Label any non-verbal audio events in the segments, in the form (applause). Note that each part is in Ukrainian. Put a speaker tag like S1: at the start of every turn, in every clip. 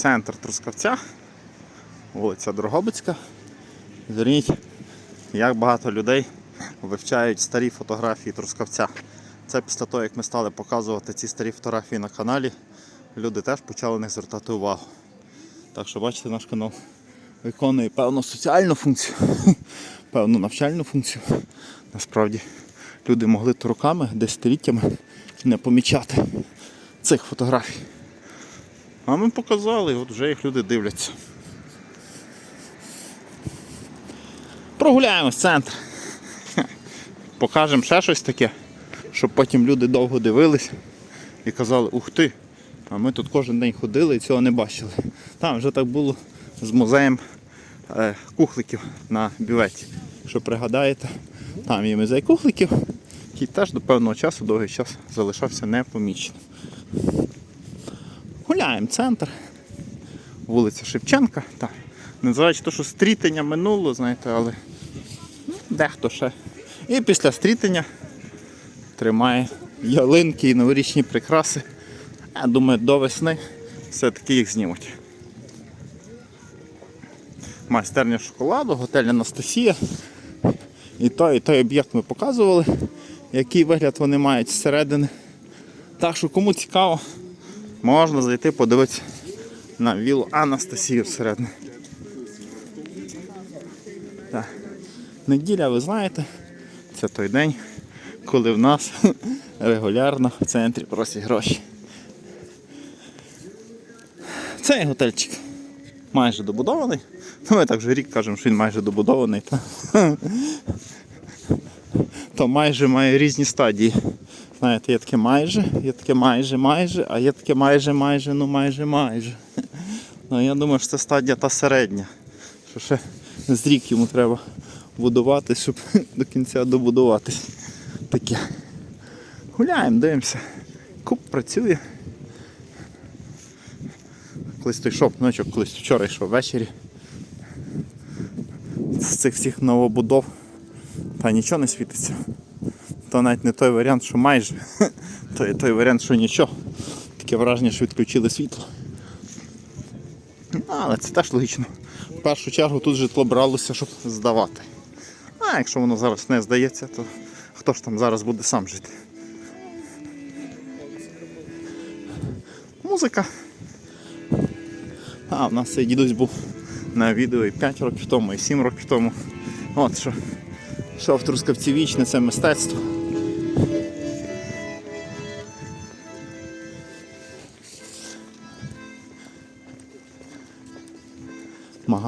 S1: центр Трускавця, вулиця Дрогобицька. Зверніть, як багато людей вивчають старі фотографії Трускавця. Це після того, як ми стали показувати ці старі фотографії на каналі, люди теж почали них звертати увагу. Так що бачите, наш канал виконує певну соціальну функцію, (laughs) певну навчальну функцію. Насправді люди могли роками, десятиліттями не помічати цих фотографій. А ми показали, от вже їх люди дивляться. Прогуляємось в центр. Покажемо ще щось таке, щоб потім люди довго дивились і казали, ух ти, а ми тут кожен день ходили і цього не бачили. Там вже так було з музеєм е, кухликів на бюветі. Якщо пригадаєте, там є музей кухликів, який теж до певного часу, довгий час залишався непоміченим. Гуляємо центр, вулиця Шевченка. Так. Незважаючи те, що стрітення минуло, знаєте, але ну, дехто ще. І після стрітення тримає ялинки і новорічні прикраси. Я думаю, до весни все-таки їх знімуть. Майстерня шоколаду, готель Анастасія. І той, і той об'єкт ми показували, який вигляд вони мають зсередини. Так що кому цікаво, можна зайти подивитися на вілу Анастасію всередині. Так. Неділя, ви знаєте, це той день, коли в нас (laughs) регулярно в центрі просять гроші. Цей готельчик майже добудований. Ну, ми так вже рік кажемо, що він майже добудований. То (laughs) майже має різні стадії. Знаєте, є таке майже, є таке майже, майже, а є таке майже, майже, ну майже, майже. (laughs) Ну, я думаю, що це стадія та середня. Що ще з рік йому треба будувати, щоб (laughs) до кінця добудуватись. Таке. Гуляємо, дивимося. Куб працює. Колись той йшов, ночок, колись вчора йшов ввечері. З цих всіх новобудов. Та нічого не світиться. То навіть не той варіант, що майже, (laughs) то є той варіант, що нічого. Таке враження, що відключили світло. Але це теж логічно. В першу чергу тут житло бралося, щоб здавати. А якщо воно зараз не здається, то хто ж там зараз буде сам жити? Музика. А, в нас цей дідусь був на відео і 5 років тому, і 7 років тому. От що. Що в вічне, це мистецтво.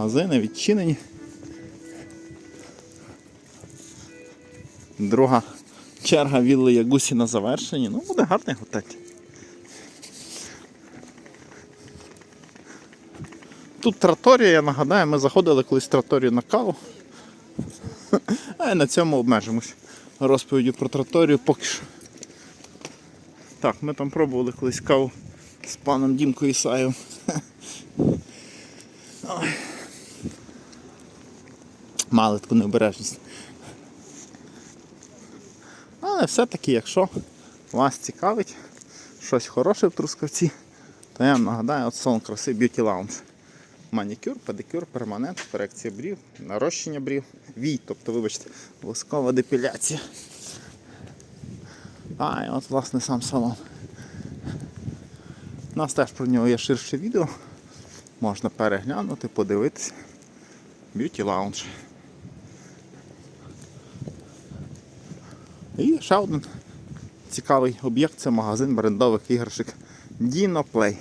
S1: Магазини відчинені. Друга черга вілли Ягусі на завершенні. Ну, буде гарний готель. Тут траторія, я нагадаю, ми заходили колись траторію на каву. А на цьому обмежимось розповіддю про траторію поки що. Так, ми там пробували колись каву з паном Дімкою Ісаєвим. Мали таку необережність. Але все-таки, якщо вас цікавить щось хороше в Трускавці, то я вам нагадаю от салон краси Beauty Lounge. Манікюр, педикюр, перманент, корекція брів, нарощення брів, вій, тобто, вибачте, воскова депіляція. А, і от власне сам салон. У нас теж про нього є ширше відео. Можна переглянути, подивитися. Beauty Lounge. І ще один цікавий об'єкт це магазин брендових іграшок Play.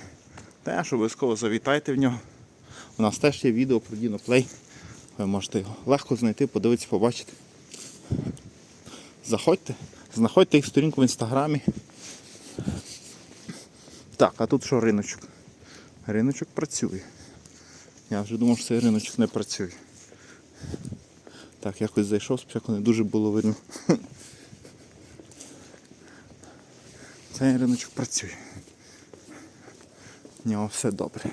S1: Теж обов'язково завітайте в нього. У нас теж є відео про Play. Ви можете його легко знайти, подивитися, побачити. Заходьте, знаходьте їх сторінку в інстаграмі. Так, а тут що риночок? Риночок працює. Я вже думав, що цей риночок не працює. Так, якось зайшов, спочатку не дуже було видно. Цей риночок працює. В нього все добре.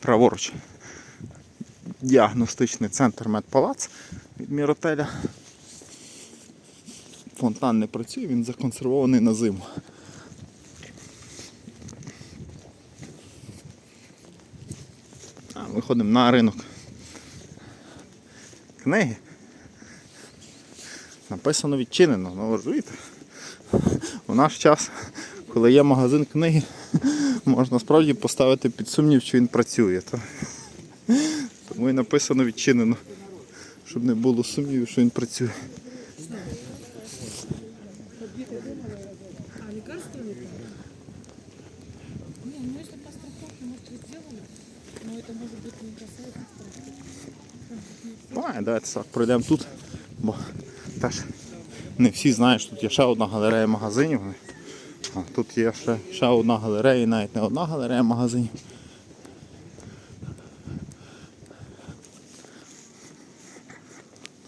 S1: Праворуч. Діагностичний центр Медпалац від Міротеля. фонтан не працює, він законсервований на зиму. А, виходимо на ринок Книги. Написано відчинено, ну ви розумієте? У наш час, коли є магазин книги, можна справді поставити під сумнів, чи він працює. То- Тому і написано відчинено, щоб не було сумнівів, що він працює.
S2: А, лекарственный Не, ну если по страховке, может, и сделали, но это может быть не касается страховки.
S1: Давай, давайте так, пройдемо тут, бо теж не всі знають, що тут є ще одна галерея магазинів. А тут є ще, ще одна галерея, і навіть не одна галерея магазинів.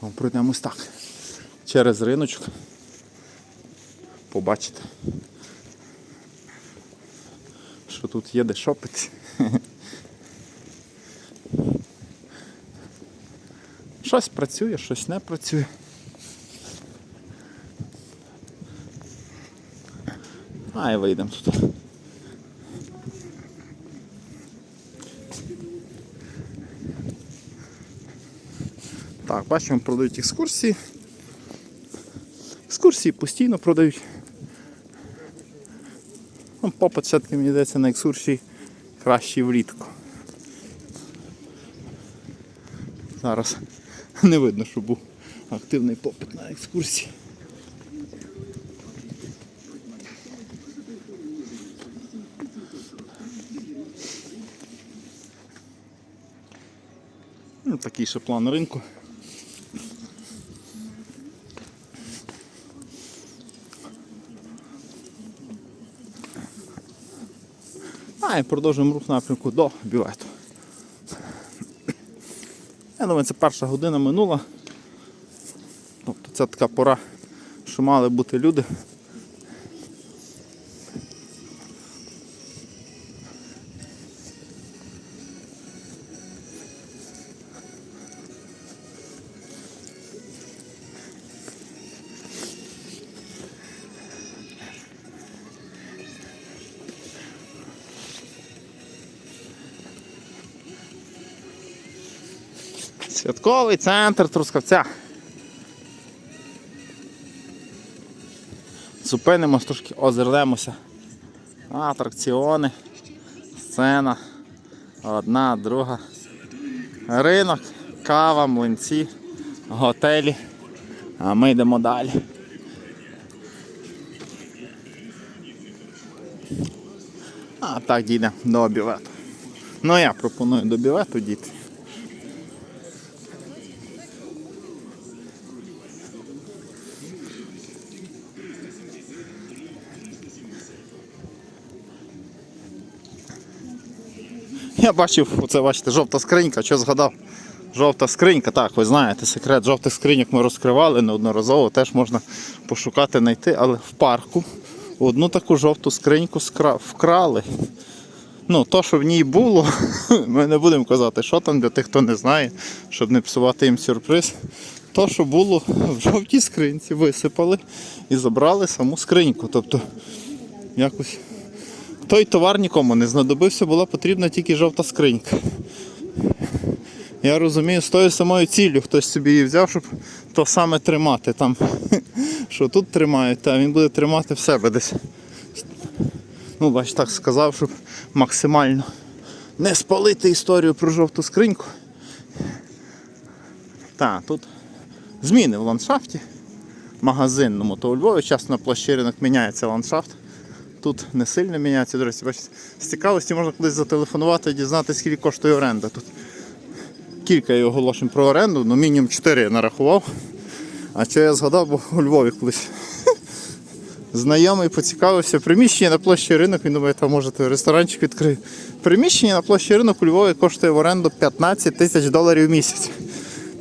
S1: Тому пройдемо ось так. Через риночок. Побачите, що тут є де шопити. Щось працює, щось не працює. А, і вийдемо тут. Так, бачимо, продають екскурсії. Екскурсії постійно продають. Ну, попит все-таки мені здається на екскурсії кращий влітку. Зараз (laughs) не видно, що був активний попит на екскурсії. Ну, такий ще план ринку. А, і продовжуємо рух напрямку до бювету. Я думаю, це перша година минула. Тобто це така пора, що мали бути люди. Святковий центр Трускавця. Зупинимось трошки, озирнемося. Атракціони, сцена. Одна, друга. Ринок, кава, млинці, готелі. А ми йдемо далі. А так дійдемо до бювету. Ну я пропоную до бювету дійти. Я бачив, оце бачите, жовта скринька, що згадав? Жовта скринька, так, ви знаєте, секрет жовтих скриньок ми розкривали неодноразово, теж можна пошукати, знайти, але в парку одну таку жовту скриньку вкрали. Ну, то, що в ній було, (laughs) ми не будемо казати, що там для тих, хто не знає, щоб не псувати їм сюрприз. То, що було в жовтій скринці, висипали і забрали саму скриньку. Тобто, якось той товар нікому не знадобився, була потрібна тільки жовта скринька. Я розумію, з тою самою ціллю хтось собі її взяв, щоб то саме тримати там. (laughs) Що тут тримають, а він буде тримати в себе десь. Ну, бач, так сказав, щоб максимально не спалити історію про жовту скриньку. Так, тут зміни в ландшафті магазинному, то у Львові часто на площі ринок міняється ландшафт. Тут не сильно міняється. До речі, бачите, з цікавості можна колись зателефонувати і дізнатися, скільки коштує оренда. Тут кілька є оголошень про оренду, ну мінімум 4 я нарахував. А що я згадав, бо у Львові колись (laughs) знайомий поцікавився. Приміщення на площі ринок, він думає, там може ресторанчик відкрию. Приміщення на площі ринок у Львові коштує в оренду 15 тисяч доларів в місяць.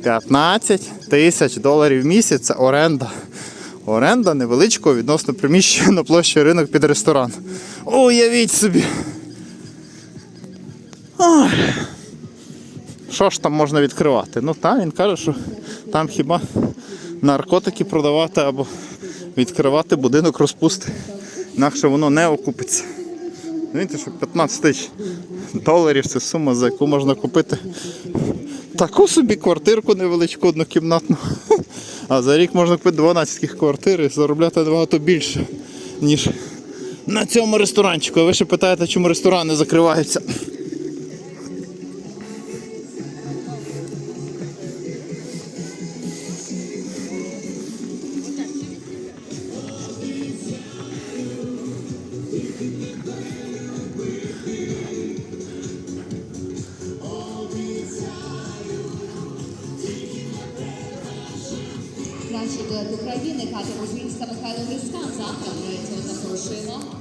S1: 15 тисяч доларів в місяць це оренда. Оренда невеличкого відносно приміщення на площі ринок під ресторан. Уявіть собі. Що ж там можна відкривати? Ну так, він каже, що там хіба наркотики продавати або відкривати будинок розпусти. Інакше воно не окупиться. Знаєте, що 15 тисяч доларів це сума, за яку можна купити таку собі квартирку невеличку однокімнатну. А за рік можна купити 12 таких квартир і заробляти набагато більше, ніж на цьому ресторанчику. А ви ще питаєте, чому ресторани закриваються.
S3: Кращий дует України Катя Кузьмінська, Михайло Грицька. Завтра ми цього запрошуємо.